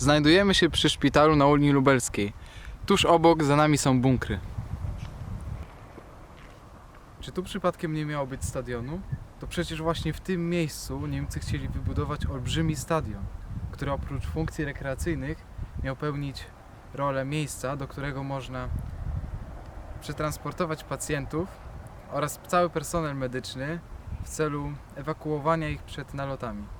Znajdujemy się przy szpitalu na Unii Lubelskiej. Tuż obok za nami są bunkry. Czy tu przypadkiem nie miało być stadionu? To przecież właśnie w tym miejscu Niemcy chcieli wybudować olbrzymi stadion, który oprócz funkcji rekreacyjnych miał pełnić rolę miejsca, do którego można przetransportować pacjentów oraz cały personel medyczny w celu ewakuowania ich przed nalotami.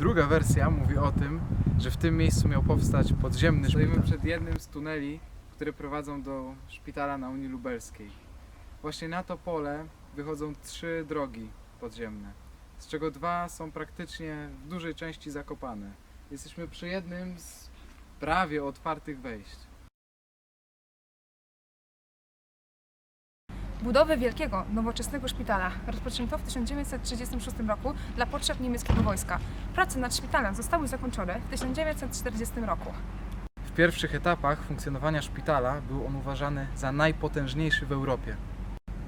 Druga wersja mówi o tym, że w tym miejscu miał powstać podziemny szpital. Stoimy przed jednym z tuneli, które prowadzą do szpitala na Unii Lubelskiej. Właśnie na to pole wychodzą trzy drogi podziemne, z czego dwa są praktycznie w dużej części zakopane. Jesteśmy przy jednym z prawie otwartych wejść. Budowę wielkiego, nowoczesnego szpitala rozpoczęto w 1936 roku dla potrzeb niemieckiego wojska. Prace nad szpitalem zostały zakończone w 1940 roku. W pierwszych etapach funkcjonowania szpitala był on uważany za najpotężniejszy w Europie.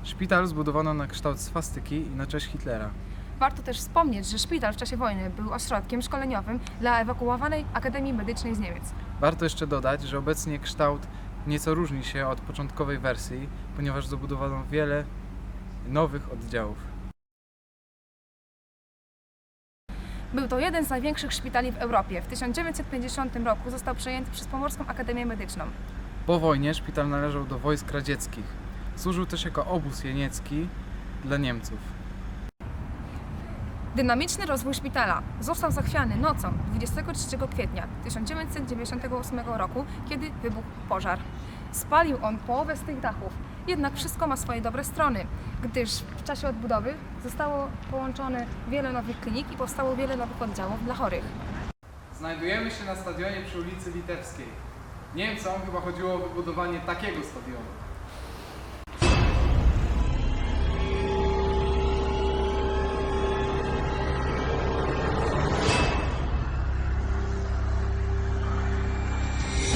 Szpital zbudowano na kształt swastyki i na cześć Hitlera. Warto też wspomnieć, że szpital w czasie wojny był ośrodkiem szkoleniowym dla ewakuowanej Akademii Medycznej z Niemiec. Warto jeszcze dodać, że obecnie kształt nieco różni się od początkowej wersji, ponieważ dobudowano wiele nowych oddziałów. Był to jeden z największych szpitali w Europie. W 1950 roku został przejęty przez Pomorską Akademię Medyczną. Po wojnie szpital należał do wojsk radzieckich. Służył też jako obóz jeniecki dla Niemców. Dynamiczny rozwój szpitala został zachwiany nocą 23 kwietnia 1998 roku, kiedy wybuchł pożar. Spalił on połowę z tych dachów. Jednak wszystko ma swoje dobre strony, gdyż w czasie odbudowy zostało połączone wiele nowych klinik i powstało wiele nowych oddziałów dla chorych. Znajdujemy się na stadionie przy ulicy Litewskiej. Niemcom chyba chodziło o wybudowanie takiego stadionu.